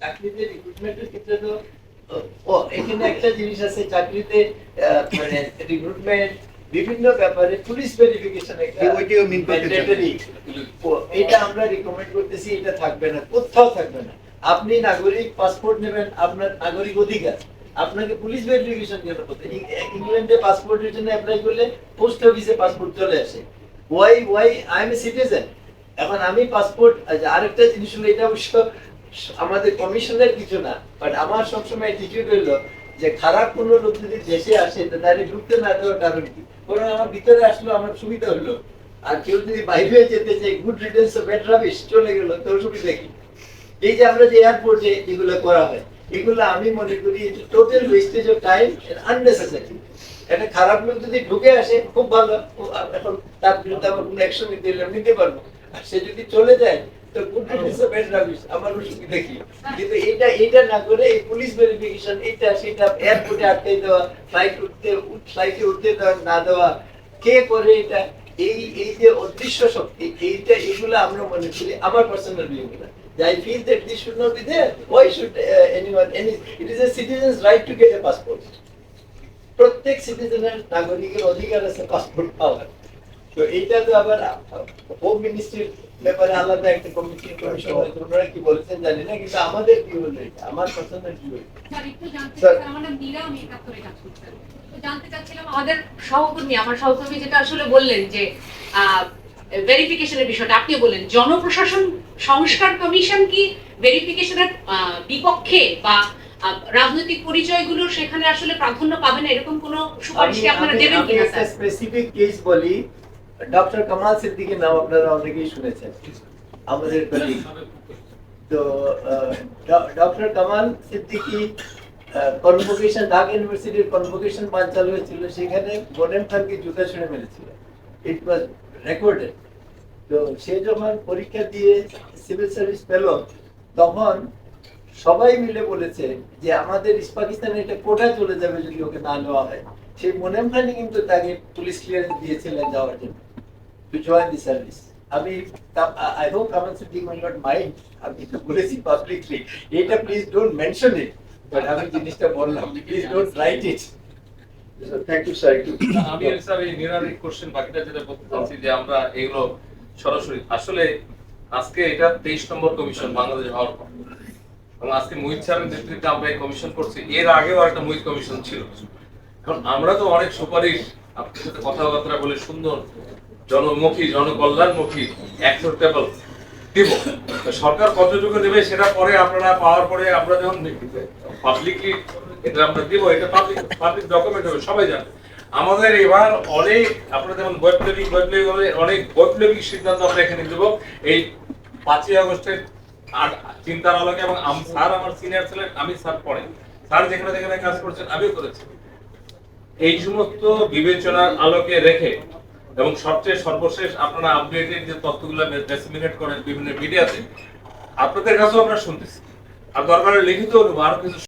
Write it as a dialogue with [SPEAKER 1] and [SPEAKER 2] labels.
[SPEAKER 1] চাকরিতে রিক্রুটমেন্টের ক্ষেত্রে তো ও এখানে একটা জিনিস আছে চাকরিতে মানে রিক্রুটমেন্ট বিভিন্ন ব্যাপারে পুলিশ ভেরিফিকেশন একটা
[SPEAKER 2] ওইটাও
[SPEAKER 1] এটা আমরা রিকমেন্ড করতেছি এটা থাকবে না কোথাও থাকবে না। আপনি নাগরিক পাসপোর্ট নেবেন আপনার নাগরিক অধিকার। আপনাকে পুলিশ ভেরিফিকেশন কেন করতে ইংল্যান্ডে পাসপোর্টের জন্য অ্যাপ্লাই করলে পোস্ট অফিসে পাসপোর্ট চলে আসে। Why why I am a citizen এখন আমি পাসপোর্ট আরেকটা জিনিস হলো এটা অবশ্য আমাদের কমিশনের কিছু না বাট আমার সবসময় অ্যাটিটিউড হইল যে খারাপ কোনো লোক যদি দেশে আসে, তো তাহলে ঢুকতে না দেওয়ার কারণ কি? বরং আমার ভিতরে আসলো, আমার সুবিধা হলো। আর কেউ যদি বাইরে যেতে চাই গুড রিটেন্স ব্যাড রাবিশ চলে গেল, তো সুবিধা কি? এই যে আমরা যে এয়ারপোর্টে এগুলো করা হয়, এগুলো আমি মনে করি total wastage of time unnecessary একটা খারাপ লোক যদি ঢুকে আসে, খুব ভালো। এখন তার বিরুদ্ধে আমার কোনো অ্যাকশন নিতে নিতে পারব। আর সে যদি চলে যায় তো good riddance of bad rubbish আমার অসুবিধা কি কিন্তু এটা এটা না করে এই পুলিশ ভেরিফিকেশন এটা সেটা এয়ারপোর্টে আটকে দেওয়া ফ্লাইট উঠতে ফ্লাইটে উঠতে দেওয়া না দেওয়া কে করে এটা? এই এই যে অদৃশ্য শক্তি এইটা এগুলো আমরা মনে করি আমার পার্সোনাল ভিউ গুলা I feel that this should not be there. Why should uh, anyone, any, it is a citizen's right to get a passport. প্রত্যেক সিটিজেনের নাগরিকের অধিকার আছে পাসপোর্ট পাওয়ার। তো এইটা তো আবার হোম মিনিস্ট্রির ব্যাপারে আলাদা একটা কমিটি কমিশন ওনারা কি বলেছেন জানি না কিন্তু আমাদের কি হলো এটা আমার ভিউ
[SPEAKER 3] স্যার একটু জানতে
[SPEAKER 1] স্যার।
[SPEAKER 3] কাজ করতাম চাচ্ছিলাম আমাদের সহকর্মী আমার সহকর্মী যেটা আসলে বললেন যে ভেরিফিকেশনের বিষয়টা আপনি বললেন জনপ্রশাসন সংস্কার কমিশন কি ভেরিফিকেশনের বিপক্ষে বা রাজনৈতিক পরিচয়গুলো সেখানে আসলে প্রাধান্য পাবে না এরকম কোনো সুপারিশ কি আপনারা দেবেন কিনা স্যার?
[SPEAKER 1] স্পেসিফিক কেস বলি ডক্টর কামাল সিদ্দিকীর নাম আপনারা অনেকেই শুনেছেন, আমাদের কলিগ তো ডক্টর কামাল সিদ্দিকী কনভোকেশন ঢাকা ইউনিভার্সিটির কনভোকেশন বান চালু হয়েছিল, সেখানে বনেম খানকে জুতা ছুঁড়ে মেরেছিল। ইট ওয়াজ রেকর্ডেড তো সে যখন পরীক্ষা দিয়ে সিভিল সার্ভিস পেল, তখন সবাই মিলে বলেছে যে আমাদের ইস্ট পাকিস্তানে এটা কোটায় চলে যাবে যদি ওকে না নেওয়া হয়। সেই মোনেম খানি কিন্তু তাকে পুলিশ ক্লিয়ারেন্স দিয়েছিলেন যাওয়ার জন্য। টু জয়েন দি সার্ভিস আমি I hope Kamal Siddique will not mind আমি তো বলেছি পাবলিকলি এটা please don't mention it but আমি জিনিসটা বললাম please don't write it thank you sir
[SPEAKER 4] আমি স্যার এই নিরারিক কোশ্চেন বাকিটা যেটা বলতে চাচ্ছি যে আমরা এগুলো সরাসরি আসলে আজকে এটা তেইশ নম্বর কমিশন বাংলাদেশ হওয়ার পর। এবং আজকে মুহিত স্যারের নেতৃত্বে আমরা এই কমিশন করছি। এর আগেও একটা মুহিত কমিশন ছিল। এখন আমরা তো অনেক সুপারিশ আপনার সাথে কথাবার্তা বলে সুন্দর জনমুখী, জনকল্যাণমুখী অ্যাকসেপ্টেবল দিব। সরকার কতটুকু দেবে সেটা পরে আপনারা পাওয়ার পরে আমরা যখন পাবলিকলি এটা আমরা দিব, এটা পাবলিক পাবলিক ডকুমেন্ট হবে, সবাই জানে। আমাদের এবার অনেক, আপনারা যেমন বৈপ্লবিক বৈপ্লবিক অনেক বৈপ্লবিক সিদ্ধান্ত আমরা এখানে দেব এই পাঁচই আগস্টের আগ- চিন্তার আলোকে এবং স্যার আমার সিনিয়র ছিলেন, আমি স্যার পড়ে স্যার যেখানে যেখানে কাজ করছেন, আমিও করেছি। এই সমস্ত বিবেচনার আলোকে রেখে এবং সবচেয়ে সর্বশেষ আপনারা আপডেটের যে তথ্যগুলো ডেসিমিনেট করেন বিভিন্ন মিডিয়াতে আপনাদের কাছেও আমরা শুনতেছি। আর দরকারে লিখিত আরও কিছু